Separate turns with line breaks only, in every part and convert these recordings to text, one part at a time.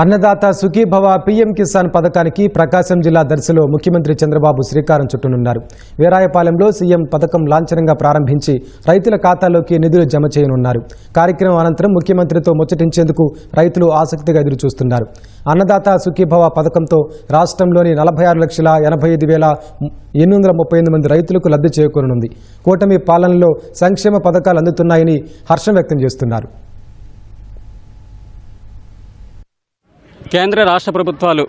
Annadata Sukhibhava PM Kisan పథకానికి ప్రకాశం జిల్లా దర్శిలో ముఖ్యమంత్రి చంద్రబాబు శ్రీకారం చుట్టనున్నారు. వీరాయపాలెంలో సీఎం పథకం లాంఛనంగా ప్రారంభించి రైతుల ఖాతాలోకి నిధులు జమ చేయనున్నారు. కార్యక్రమం అనంతరం ముఖ్యమంత్రితో ముచ్చటించేందుకు రైతులు ఆసక్తిగా ఎదురుచూస్తున్నారు. అన్నదాత సుఖీభవ పథకంతో రాష్ట్రంలోని నలభై ఆరు లక్షల ఎనభై ఐదు వేల ఎనిమిది వందల ముప్పై ఎనిమిది మంది రైతులకు లబ్ధి చేకూరనుంది. కూటమి పాలనలో సంక్షేమ పథకాలు అందుతున్నాయని హర్షం వ్యక్తం చేస్తున్నారు.
కేంద్ర రాష్ట్ర ప్రభుత్వాలు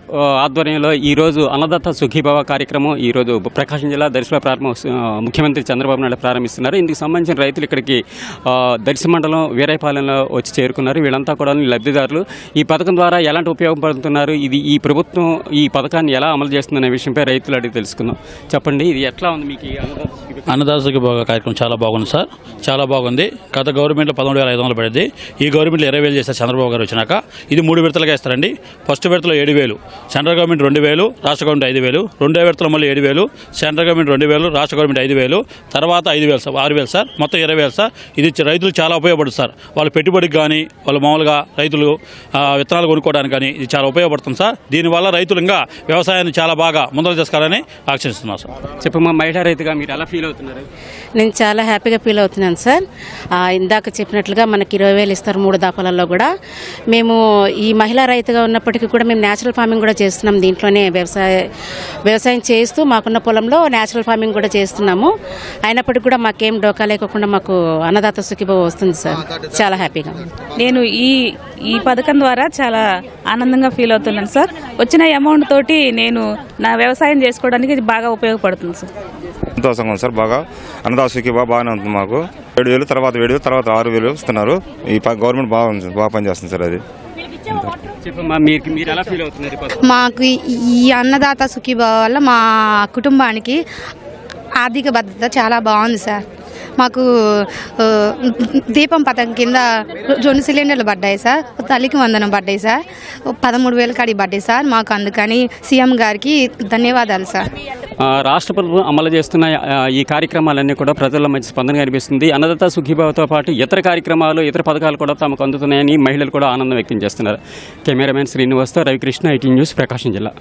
ఆధ్వర్యంలో ఈరోజు అన్నదాత సుఖీభవ కార్యక్రమం ఈరోజు ప్రకాశం జిల్లా దర్శిలో ప్రారంభం ముఖ్యమంత్రి చంద్రబాబు నాయుడు ప్రారంభిస్తున్నారు. ఇందుకు సంబంధించిన రైతులు ఇక్కడికి దర్శి మండలం వీరాయపాలెంలో వచ్చి చేరుకున్నారు. వీళ్ళంతా కూడా లబ్ధిదారులు. ఈ పథకం ద్వారా ఎలాంటి ఉపయోగపడుతున్నారు ఇది ఈ ప్రభుత్వం ఈ పథకాన్ని ఎలా అమలు చేస్తుందనే విషయంపై రైతులు అడిగి తెలుసుకుందాం. చెప్పండి ఇది ఎట్లా ఉంది మీకు అన్నదాత సుఖీభవ?
కార్యక్రమం చాలా బాగుంది సార్. చాలా బాగుంది. గత గవర్నమెంట్లో పదమూడు వేల ఐదు వందలు పడింది. ఈ గవర్నమెంట్లో ఇరవై వేలు చేశారు చంద్రబాబు గారు వచ్చినాక. ఇది మూడు విడతలుగా ఇస్తారండి. ఫస్ట్ విడతలో ఏడు వేలు సెంట్రల్ గవర్నమెంట్ రెండు వేలు రాష్ట్ర గవర్నమెంట్ ఐదు వేలు రెండో విడతలో మళ్ళీ ఏడు వేలు సెంట్రల్ గవర్నమెంట్ రెండు వేలు రాష్ట్ర గవర్నమెంట్ ఐదు వేలు తర్వాత ఐదు వేలు సార్ ఆరు వేలు సార్ మొత్తం ఇరవై వేలు సార్. ఇది రైతులు చాలా ఉపయోగపడుతుంది సార్. వాళ్ళ పెట్టుబడికి కానీ వాళ్ళ మామూలుగా రైతులు విత్తనాలు కొనుక్కోవడానికి కానీ ఇది చాలా ఉపయోగపడుతుంది సార్. దీనివల్ల రైతులు ఇంకా వ్యవసాయాన్ని చాలా బాగా ముందలు తీసుకోవాలని ఆశిస్తున్నాం సార్.
చెప్పమ్మా మహిళా రైతుగా మీరు ఎలా ఫీల్ అవుతున్నారు?
నేను చాలా హ్యాపీగా ఫీల్ అవుతున్నాను సార్. ఇందాక చెప్పినట్లుగా మనకి ఇరవై వేలు ఇస్తారు మూడు దాపాలలో కూడా. మేము ఈ మహిళా రైతుగా ఉన్నప్పటికీ కూడా మేము న్యాచురల్ ఫార్మింగ్ కూడా చేస్తున్నాం దీంట్లోనే వ్యవసాయ వ్యవసాయం చేస్తూ మాకున్న పొలంలో న్యాచురల్ ఫార్మింగ్ కూడా చేస్తున్నాము. అయినప్పటికీ కూడా మాకేం డోకా లేకుండా మాకు అన్నదాత సుఖీభవ వస్తుంది సార్. చాలా హ్యాపీగా
నేను ఈ ఈ పథకం ద్వారా చాలా ఆనందంగా ఫీల్ అవుతున్నాను సార్. వచ్చిన అమౌంట్ తోటి నేను నా వ్యవసాయం చేసుకోవడానికి ఇది బాగా ఉపయోగపడుతుంది సార్.
సంతోషంగా ఉంది సార్ బాగా. అన్నదాసుకి బాగా బాగానే ఉంది మాకు. ఏడు వేలు తర్వాత ఏడు వేలు తర్వాత ఆరు వేలు ఇస్తున్నారు. ఈ ప- గవర్నమెంట్ బాగా ఉంది బాగా పనిచేస్తుంది సార్ అది.
చెప్పమ్మా మీరు మీరు ఎలా ఫీల్ అవుతున్నారు
మాకు ఈ- అన్నదాత సుఖీభావ వల్ల మా కుటుంబానికి ఆర్థిక భద్రత చాలా బాగుంది సార్. మాకు దీపం పథకం కింద రెండు సిలిండర్లు పడ్డాయి సార్. తల్లికి వందనం పడ్డాయి సార్. పదమూడు వేల కాడి పడ్డాయి సార్ మాకు అందుకని సీఎం గారికి ధన్యవాదాలు సార్.
రాష్ట్ర ప్రభుత్వం అమలు చేస్తున్న ఈ కార్యక్రమాలన్నీ కూడా ప్రజల్లో మంచి స్పందన కనిపిస్తుంది అన్నదాత సుఖీభావతో పాటు ఇతర కార్యక్రమాలు ఇతర పథకాలు కూడా తమకు అందుతున్నాయని మహిళలు కూడా ఆనందం వ్యక్తం చేస్తున్నారు. కెమెరామెన్ శ్రీనివాస్తో రవికృష్ణ ఐటీ న్యూస్ ప్రకాశం జిల్లా.